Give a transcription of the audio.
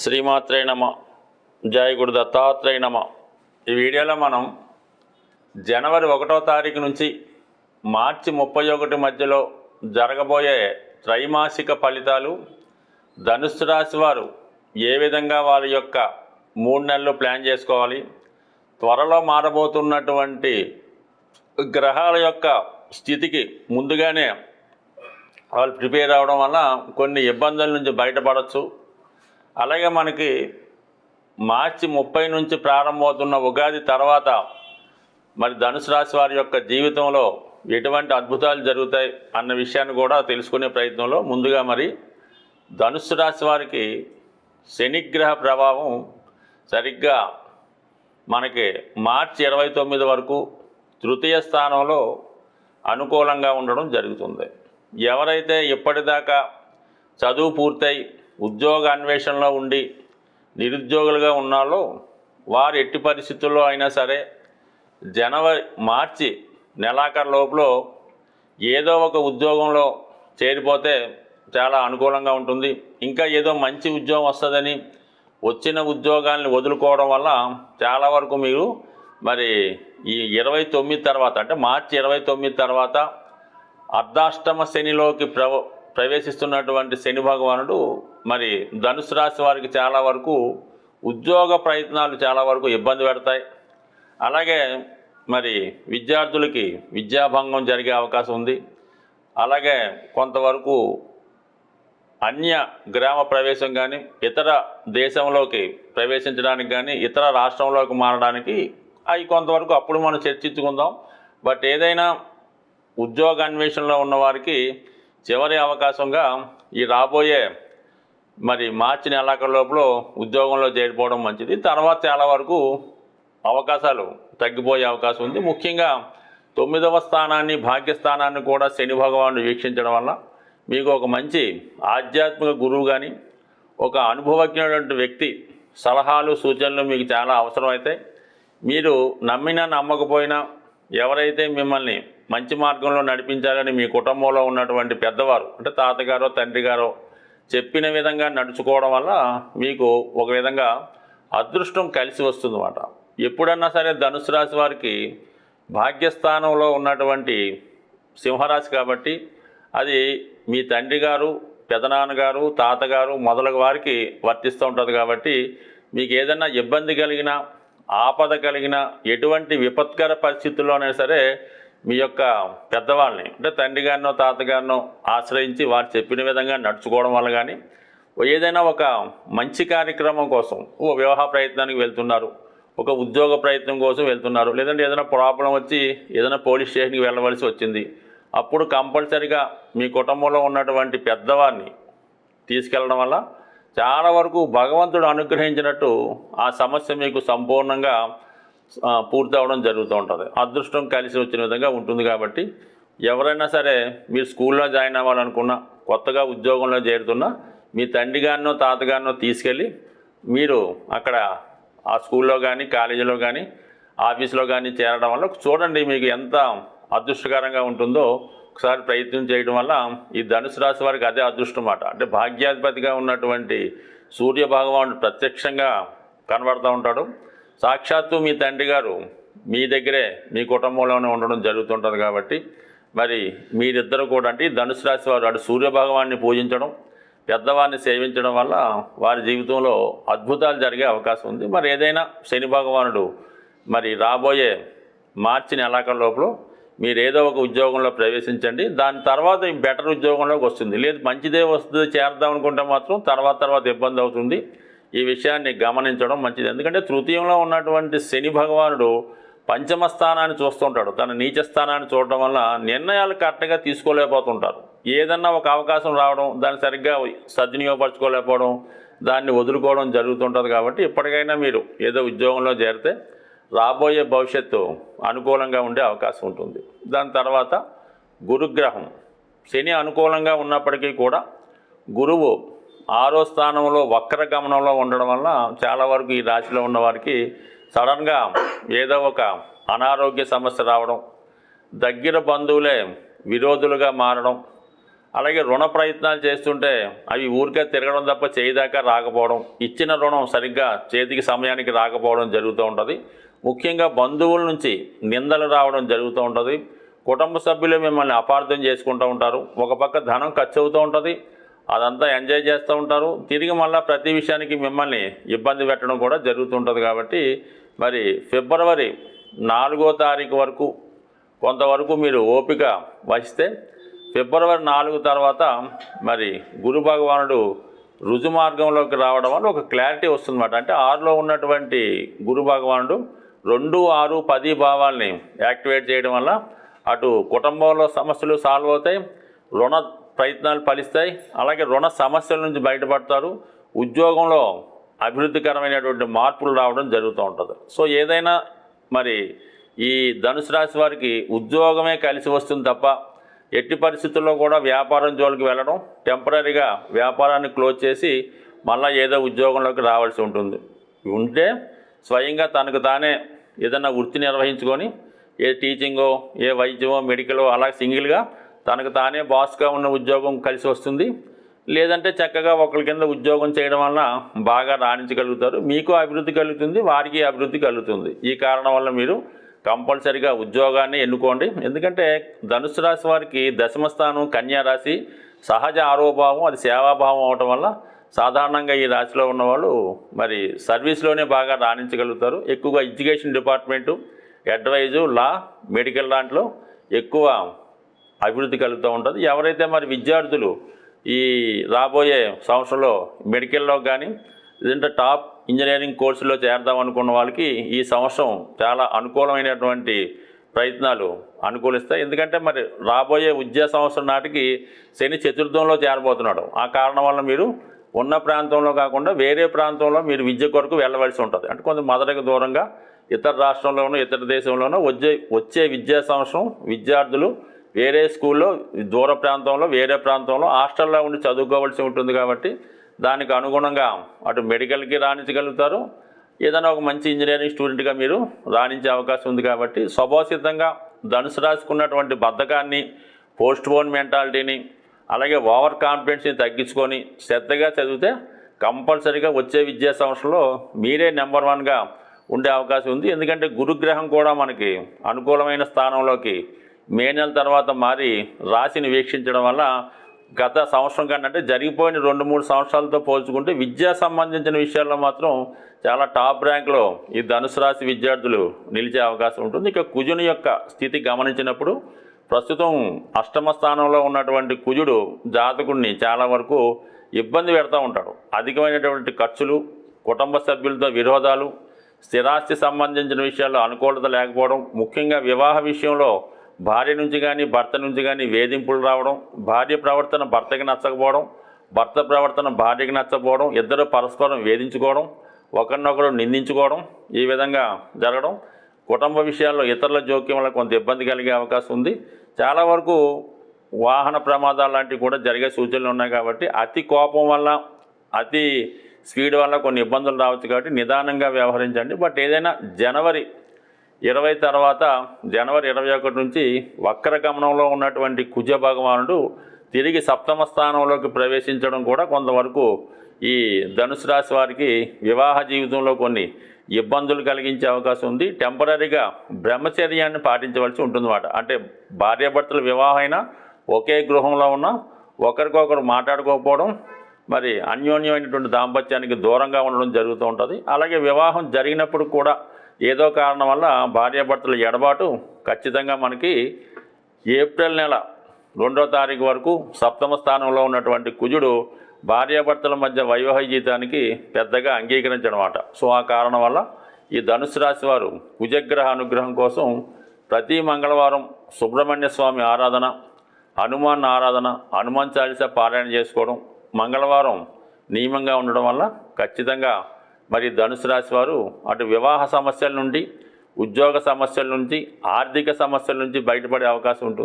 శ్రీమాత్రే నమ. జయ గురు దత్తాత్రేయ నమ. ఈ వీడియోలో మనం జనవరి ఒకటో తారీఖు నుంచి మార్చి ముప్పై ఒకటి మధ్యలో జరగబోయే త్రైమాసిక ఫలితాలు ధనుస్సు రాశి వారు ఏ విధంగా వారి యొక్క మూడు నెలలు ప్లాన్ చేసుకోవాలి త్వరలో మారబోతున్నటువంటి గ్రహాల యొక్క స్థితికి ముందుగానే వాళ్ళు ప్రిపేర్ అవడం వల్ల కొన్ని ఇబ్బందుల నుంచి బయటపడవచ్చు అలాగే మనకి మార్చి ముప్పై నుంచి ప్రారంభమవుతున్న ఉగాది తర్వాత మరి ధనుసు రాశి వారి యొక్క జీవితంలో ఎటువంటి అద్భుతాలు జరుగుతాయి అన్న విషయాన్ని కూడా తెలుసుకునే ప్రయత్నంలో ముందుగా మరి ధనుసు రాశి వారికి శనిగ్రహ ప్రభావం సరిగ్గా మనకి మార్చి ఇరవై తొమ్మిది వరకు తృతీయ స్థానంలో అనుకూలంగా ఉండడం జరుగుతుంది. ఎవరైతే ఇప్పటిదాకా చదువు పూర్తయి ఉద్యోగ అన్వేషణలో ఉండి నిరుద్యోగులుగా ఉన్నాలో వారు ఎట్టి పరిస్థితుల్లో అయినా సరే జనవరి మార్చి నెలాఖరు లోపల ఏదో ఒక ఉద్యోగంలో చేరిపోతే చాలా అనుకూలంగా ఉంటుంది. ఇంకా ఏదో మంచి ఉద్యోగం వస్తుందని వచ్చిన ఉద్యోగాల్ని వదులుకోవడం వల్ల చాలా వరకు మీరు మరి ఈ ఇరవై తొమ్మిది తర్వాత అంటే మార్చి ఇరవై తొమ్మిది తర్వాత అర్ధాష్టమ శనిలోకి ప్రవ ప్రవేశిస్తున్నటువంటి శని భగవానుడు మరి ధనుసు రాశి వారికి చాలా వరకు ఉద్యోగ ప్రయత్నాలు చాలా వరకు ఇబ్బంది పెడతాయి. అలాగే మరి విద్యార్థులకి విద్యాభంగం జరిగే అవకాశం ఉంది. అలాగే కొంతవరకు అన్య గ్రామ ప్రవేశం కానీ ఇతర దేశంలోకి ప్రవేశించడానికి కానీ ఇతర రాష్ట్రంలోకి మారడానికి అవి కొంతవరకు అప్పుడు మనం చర్చించుకుందాం. బట్ ఏదైనా ఉద్యోగ అన్వేషణలో ఉన్నవారికి చివరి అవకాశంగా ఈ రాబోయే మరి మార్చి నెలాఖరు లోపల ఉద్యోగంలో చేరిపోవడం మంచిది. తర్వాత చాలా వరకు అవకాశాలు తగ్గిపోయే అవకాశం ఉంది. ముఖ్యంగా తొమ్మిదవ స్థానాన్ని భాగ్యస్థానాన్ని కూడా శని భగవానుడు వీక్షించడం వల్ల మీకు ఒక మంచి ఆధ్యాత్మిక గురువు కానీ ఒక అనుభవజ్ఞుడైన వ్యక్తి సలహాలు సూచనలు మీకు చాలా అవసరం మీరు నమ్మినా నమ్మకపోయినా ఎవరైతే మిమ్మల్ని మంచి మార్గంలో నడిపించాలని మీ కుటుంబంలో ఉన్నటువంటి పెద్దవారు అంటే తాతగారో తండ్రి గారో చెప్పిన విధంగా నడుచుకోవడం వల్ల మీకు ఒక విధంగా అదృష్టం కలిసి వస్తుందన్నమాట. ఎప్పుడన్నా సరే ధనుసు రాశి వారికి భాగ్యస్థానంలో ఉన్నటువంటి సింహరాశి కాబట్టి అది మీ తండ్రి గారు పెదనాన్నగారు తాతగారు మొదలగు వారికి వర్తిస్తూ ఉంటుంది కాబట్టి మీకు ఏదైనా ఇబ్బంది కలిగినా ఆపద కలిగిన ఎటువంటి విపత్కర పరిస్థితుల్లోనైనా సరే మీ యొక్క పెద్దవాళ్ళని అంటే తండ్రి గారినో తాతగారినో ఆశ్రయించి వారు చెప్పిన విధంగా నడుచుకోవడం వల్ల కానీ ఏదైనా ఒక మంచి కార్యక్రమం కోసం ఓ వివాహ ప్రయత్నానికి వెళ్తున్నారు ఒక ఉద్యోగ ప్రయత్నం కోసం వెళ్తున్నారు లేదంటే ఏదైనా ప్రాబ్లం వచ్చి ఏదైనా పోలీస్ స్టేషన్కి వెళ్ళవలసి వచ్చింది అప్పుడు కంపల్సరిగా మీ కుటుంబంలో ఉన్నటువంటి పెద్దవారిని తీసుకెళ్ళడం వల్ల చాలా వరకు భగవంతుడు అనుగ్రహించినట్టు ఆ సమస్య మీకు సంపూర్ణంగా పూర్తవడం పూర్తి జరుగుతూ ఉంటుంది. అదృష్టం కలిసి వచ్చిన విధంగా ఉంటుంది కాబట్టి ఎవరైనా సరే మీరు స్కూల్లో జాయిన్ అవ్వాలనుకున్నా కొత్తగా ఉద్యోగంలో చేరుతున్నా మీ తండ్రి గారినో తాతగారినో తీసుకెళ్ళి మీరు అక్కడ ఆ స్కూల్లో కానీ కాలేజీలో కానీ ఆఫీస్లో కానీ చేరడం వల్ల చూడండి మీకు ఎంత అదృష్టకరంగా ఉంటుందో. ఒకసారి ప్రయత్నం చేయడం వల్ల ఈ ధనుసు రాశి వారికి అదే అదృష్టం మాట అంటే భాగ్యాధిపతిగా ఉన్నటువంటి సూర్య భగవానుడు ప్రత్యక్షంగా కనబడుతూ ఉంటాడు. సాక్షాత్తు మీ తండ్రి గారు మీ దగ్గరే మీ కుటుంబంలోనే ఉండడం జరుగుతుంటుంది కాబట్టి మరి మీరిద్దరు కూడా అంటే ధనుసు రాశి వారు అటు సూర్య భగవాన్ని పూజించడం పెద్దవారిని సేవించడం వల్ల వారి జీవితంలో అద్భుతాలు జరిగే అవకాశం ఉంది. మరి ఏదైనా శని భగవానుడు మరి రాబోయే మార్చి నెలాఖరు లోపల మీరు ఏదో ఒక ఉద్యోగంలో ప్రవేశించండి. దాని తర్వాత బెటర్ ఉద్యోగంలోకి వస్తుంది. లేదు మంచిదే వస్తుంది చేరదాం అనుకుంటే మాత్రం తర్వాత తర్వాత ఇబ్బంది అవుతుంది. ఈ విషయాన్ని గమనించడం మంచిది. ఎందుకంటే తృతీయంలో ఉన్నటువంటి శని భగవానుడు పంచమ స్థానాన్ని చూస్తుంటాడు తన నీచ స్థానాన్ని చూడటం వల్ల నిర్ణయాలు కరెక్ట్గా తీసుకోలేకపోతుంటారు. ఏదన్నా ఒక అవకాశం రావడం దాన్ని సరిగ్గా సద్వినియోగపరచుకోలేకపోవడం దాన్ని వదులుకోవడం జరుగుతుంటుంది కాబట్టి ఇప్పటికైనా మీరు ఏదో ఉద్యోగంలో చేరితే రాబోయే భవిష్యత్తు అనుకూలంగా ఉండే అవకాశం ఉంటుంది. దాని తర్వాత గురుగ్రహం. శని అనుకూలంగా ఉన్నప్పటికీ కూడా గురువు ఆరో స్థానంలో వక్ర గమనంలో ఉండడం వల్ల చాలా వరకు ఈ రాశిలో ఉన్న వారికి సడన్గా ఏదో ఒక అనారోగ్య సమస్య రావడం దగ్గర బంధువులే విరోధులుగా మారడం అలాగే రుణ ప్రయత్నాలు చేస్తుంటే అవి ఊరికే తిరగడం తప్ప చేయదాకా రాకపోవడం ఇచ్చిన రుణం సరిగ్గా చేతికి సమయానికి రాకపోవడం జరుగుతూ ఉంటుంది. ముఖ్యంగా బంధువుల నుంచి నిందలు రావడం జరుగుతూ ఉంటుంది. కుటుంబ సభ్యులు మిమ్మల్ని అపార్థం చేసుకుంటూ ఉంటారు. ఒక పక్క ధనం ఖర్చు అవుతూ ఉంటుంది. అదంతా ఎంజాయ్ చేస్తూ ఉంటారు. తిరిగి మళ్ళీ ప్రతి విషయానికి మిమ్మల్ని ఇబ్బంది పెట్టడం కూడా జరుగుతుంటుంది కాబట్టి మరి ఫిబ్రవరి నాలుగో తారీఖు వరకు కొంతవరకు మీరు ఓపిక వహిస్తే ఫిబ్రవరి నాలుగు తర్వాత మరి గురు భగవానుడు రుజు మార్గంలోకి రావడం వల్ల ఒక క్లారిటీ వస్తుందన్నమాట. అంటే ఆరులో ఉన్నటువంటి గురు భగవానుడు రెండు ఆరు పది భావాల్ని యాక్టివేట్ చేయడం వల్ల అటు కుటుంబంలో సమస్యలు సాల్వ్ అవుతాయి. రుణ ప్రయత్నాలు ఫలిస్తాయి. అలాగే రుణ సమస్యల నుంచి బయటపడతారు. ఉద్యోగంలో అభివృద్ధికరమైనటువంటి మార్పులు రావడం జరుగుతూ ఉంటుంది. సో ఏదైనా మరి ఈ ధనుసు రాశి వారికి ఉద్యోగమే కలిసి వస్తుంది తప్ప ఎట్టి పరిస్థితుల్లో కూడా వ్యాపారం జోలికి వెళ్ళడం టెంపరీగా వ్యాపారాన్ని క్లోజ్ చేసి మళ్ళీ ఏదో ఉద్యోగంలోకి రావాల్సి ఉంటుంది. ఉంటే స్వయంగా తనకు తానే ఏదైనా వృత్తి నిర్వహించుకొని ఏ టీచింగో ఏ వైద్యమో మెడికలో అలా సింగిల్గా తనకు తానే బాస్గా ఉన్న ఉద్యోగం కలిసి వస్తుంది. లేదంటే చక్కగా ఒకరి కింద ఉద్యోగం చేయడం వలన బాగా రాణించగలుగుతారు. మీకు అభివృద్ధి కలుగుతుంది వారికి అభివృద్ధి కలుగుతుంది. ఈ కారణం వల్ల మీరు కంపల్సరిగా ఉద్యోగాన్ని ఎన్నుకోండి. ఎందుకంటే ధనుసు రాశి వారికి దశమ స్థానం కన్యా రాశి సహజ ఆరోభావం అది సేవాభావం అవటం వల్ల సాధారణంగా ఈ రాశిలో ఉన్నవాళ్ళు మరి సర్వీస్లోనే బాగా రాణించగలుగుతారు. ఎక్కువగా education department advise law medical దాంట్లో ఎక్కువ అభివృద్ధి కలుగుతూ ఉంటుంది. ఎవరైతే మరి విద్యార్థులు ఈ రాబోయే సంవత్సరంలో మెడికల్లో కానీ లేదంటే టాప్ ఇంజనీరింగ్ కోర్సులో చేరదాం అనుకున్న వాళ్ళకి ఈ సంవత్సరం చాలా అనుకూలమైనటువంటి ప్రయత్నాలు అనుకూలిస్తాయి. ఎందుకంటే మరి రాబోయే విద్యా సంవత్సరం నాటికి శని చతుర్థంలో చేరబోతున్నాడు. ఆ కారణం వల్ల మీరు ఉన్న ప్రాంతంలో కాకుండా వేరే ప్రాంతంలో మీరు విద్య కొరకు వెళ్ళవలసి ఉంటుంది. అంటే కొంచెం మొదటికి దూరంగా ఇతర రాష్ట్రంలోనూ ఇతర దేశంలోనూ వచ్చే వచ్చే విద్యా సంవత్సరం విద్యార్థులు వేరే స్కూల్లో దూర ప్రాంతంలో వేరే ప్రాంతంలో హాస్టల్లో ఉండి చదువుకోవాల్సి ఉంటుంది కాబట్టి దానికి అనుగుణంగా అటు మెడికల్కి రాణించగలుగుతారు. ఏదైనా ఒక మంచి ఇంజనీరింగ్ స్టూడెంట్గా మీరు రాణించే అవకాశం ఉంది కాబట్టి స్వభావసిద్ధంగా ధనుసు రాసుకున్నటువంటి బద్ధకాన్ని పోస్ట్ పోన్ మెంటాలిటీని అలాగే ఓవర్ కాన్ఫిడెన్స్ని తగ్గించుకొని శ్రద్ధగా చదివితే కంపల్సరీగా వచ్చే విద్యా సంవత్సరంలో మీరే నెంబర్ వన్గా ఉండే అవకాశం ఉంది. ఎందుకంటే గురుగ్రహం కూడా మనకి అనుకూలమైన స్థానంలోకి మే నెల తర్వాత మారి రాశిని వీక్షించడం వల్ల గత సంవత్సరం కన్నా అంటే జరిగిపోయిన రెండు మూడు సంవత్సరాలతో పోల్చుకుంటే విద్యా సంబంధించిన విషయాల్లో మాత్రం చాలా టాప్ ర్యాంక్లో ఈ ధనుసు రాశి విద్యార్థులు నిలిచే అవకాశం ఉంటుంది. ఇక కుజుని యొక్క స్థితి గమనించినప్పుడు ప్రస్తుతం అష్టమ స్థానంలో ఉన్నటువంటి కుజుడు జాతకుడిని చాలా వరకు ఇబ్బంది పెడతా ఉంటాడు. అధికమైనటువంటి ఖర్చులు కుటుంబ సభ్యులతో విరోధాలు స్థిరాస్తి సంబంధించిన విషయాల్లో అనుకూలత లేకపోవడం ముఖ్యంగా వివాహ విషయంలో భార్య నుంచి కానీ భర్త నుంచి కానీ వేధింపులు రావడం భార్య ప్రవర్తన భర్తకి నచ్చకపోవడం భర్త ప్రవర్తన భార్యకి నచ్చకపోవడం ఇద్దరు పరస్పరం వేధించుకోవడం ఒకరినొకరు నిందించుకోవడం ఈ విధంగా జరగడం. కుటుంబ విషయాల్లో ఇతరుల జోక్యం వల్ల కొంత ఇబ్బంది కలిగే అవకాశం ఉంది. చాలా వరకు వాహన ప్రమాదాలు లాంటివి కూడా జరిగే సూచనలు ఉన్నాయి కాబట్టి అతి కోపం వల్ల అతి స్పీడ్ వల్ల కొన్ని ఇబ్బందులు రావచ్చు కాబట్టి నిదానంగా వ్యవహరించండి. బట్ ఏదైనా జనవరి ఇరవై తర్వాత జనవరి ఇరవై ఒకటి నుంచి వక్ర గమనంలో ఉన్నటువంటి కుజ భగవానుడు తిరిగి సప్తమ స్థానంలోకి ప్రవేశించడం కూడా కొంతవరకు ఈ ధనుసు రాశి వారికి వివాహ జీవితంలో కొన్ని ఇబ్బందులు కలిగించే అవకాశం ఉంది. టెంపరీగా బ్రహ్మచర్యాన్ని పాటించవలసి ఉంటుందన్నమాట. అంటే భార్యాభర్తల వివాహమైనా ఒకే గృహంలో ఉన్న ఒకరికొకరు మాట్లాడుకోకపోవడం మరి అన్యోన్యమైనటువంటి దాంపత్యానికి దూరంగా ఉండడం జరుగుతూ ఉంటుంది. అలాగే వివాహం జరిగినప్పుడు కూడా ఏదో కారణం వల్ల భార్యాభర్తల ఎడబాటు ఖచ్చితంగా మనకి ఏప్రిల్ నెల రెండో తారీఖు వరకు సప్తమ స్థానంలో ఉన్నటువంటి కుజుడు భార్యాభర్తల మధ్య వైవాహిక జీవితానికి పెద్దగా అంగీకరించనమాట సో ఆ కారణం వల్ల ఈ ధనుసు రాశి వారు కుజగ్రహ అనుగ్రహం కోసం ప్రతి మంగళవారం సుబ్రహ్మణ్య స్వామి ఆరాధన హనుమాన్ ఆరాధన హనుమాన్ చాలీస పారాయణ చేసుకోవడం మంగళవారం నియమంగా ఉండడం వల్ల ఖచ్చితంగా మరి ధనుసు రాశి వారు అటు వివాహ సమస్యల నుండి ఉద్యోగ సమస్యల నుంచి ఆర్థిక సమస్యల నుంచి బయటపడే అవకాశం ఉంటుంది.